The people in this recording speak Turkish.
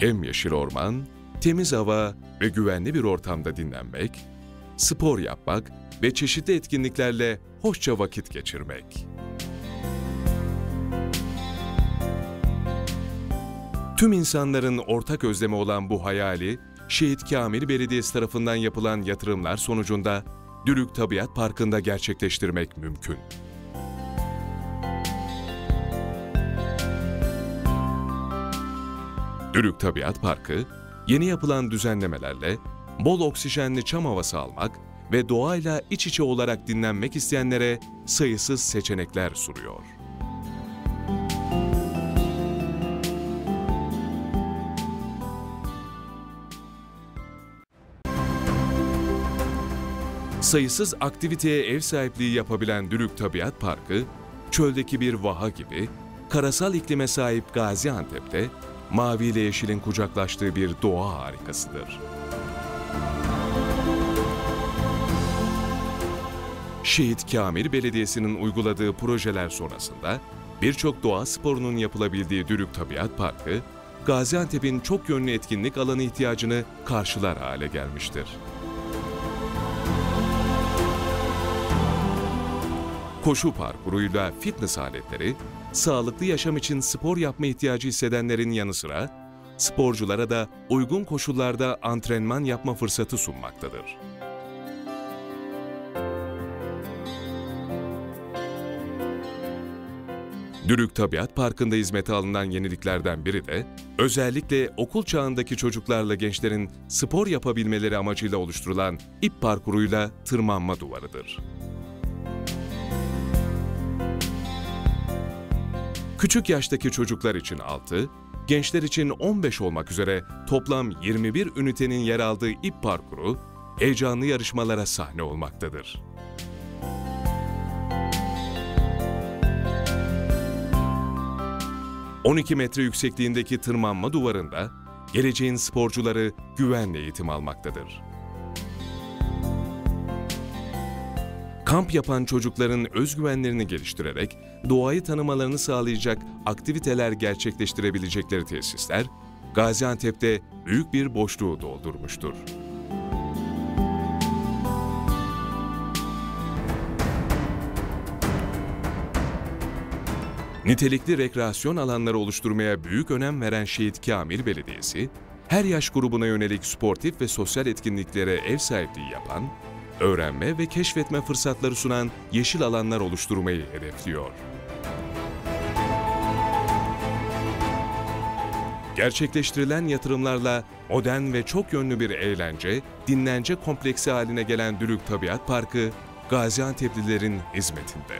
Yemyeşil orman, temiz hava ve güvenli bir ortamda dinlenmek, spor yapmak ve çeşitli etkinliklerle hoşça vakit geçirmek. Tüm insanların ortak özlemi olan bu hayali, Şehit Kamil Belediyesi tarafından yapılan yatırımlar sonucunda Dürük Tabiat Parkı'nda gerçekleştirmek mümkün. Dürük Tabiat Parkı, yeni yapılan düzenlemelerle bol oksijenli çam havası almak ve doğayla iç içe olarak dinlenmek isteyenlere sayısız seçenekler sunuyor. Sayısız aktiviteye ev sahipliği yapabilen Dürük Tabiat Parkı, çöldeki bir vaha gibi, karasal iklime sahip Gaziantep'te mavi ile yeşilin kucaklaştığı bir doğa harikasıdır. Şehit Kamil Belediyesi'nin uyguladığı projeler sonrasında birçok doğa sporunun yapılabildiği Dürük Tabiat Parkı, Gaziantep'in çok yönlü etkinlik alanı ihtiyacını karşılar hale gelmiştir. Koşu parkuruyla fitness aletleri, sağlıklı yaşam için spor yapma ihtiyacı hissedenlerin yanı sıra, sporculara da uygun koşullarda antrenman yapma fırsatı sunmaktadır. Dürük Tabiat Parkı'nda hizmete alınan yeniliklerden biri de, özellikle okul çağındaki çocuklarla gençlerin spor yapabilmeleri amacıyla oluşturulan ip parkuruyla tırmanma duvarıdır. Küçük yaştaki çocuklar için 6, gençler için 15 olmak üzere toplam 21 ünitenin yer aldığı ip parkuru, heyecanlı yarışmalara sahne olmaktadır. ...12 metre yüksekliğindeki tırmanma duvarında... ...geleceğin sporcuları güvenle eğitim almaktadır. Kamp yapan çocukların özgüvenlerini geliştirerek doğayı tanımalarını sağlayacak aktiviteler gerçekleştirebilecekleri tesisler, Gaziantep'te büyük bir boşluğu doldurmuştur. Nitelikli rekreasyon alanları oluşturmaya büyük önem veren Şehit Kamil Belediyesi, her yaş grubuna yönelik sportif ve sosyal etkinliklere ev sahipliği yapan, öğrenme ve keşfetme fırsatları sunan yeşil alanlar oluşturmayı hedefliyor. Gerçekleştirilen yatırımlarla modern ve çok yönlü bir eğlence, dinlence kompleksi haline gelen Dürük Tabiat Parkı, Gaziantep'lilerin hizmetinde.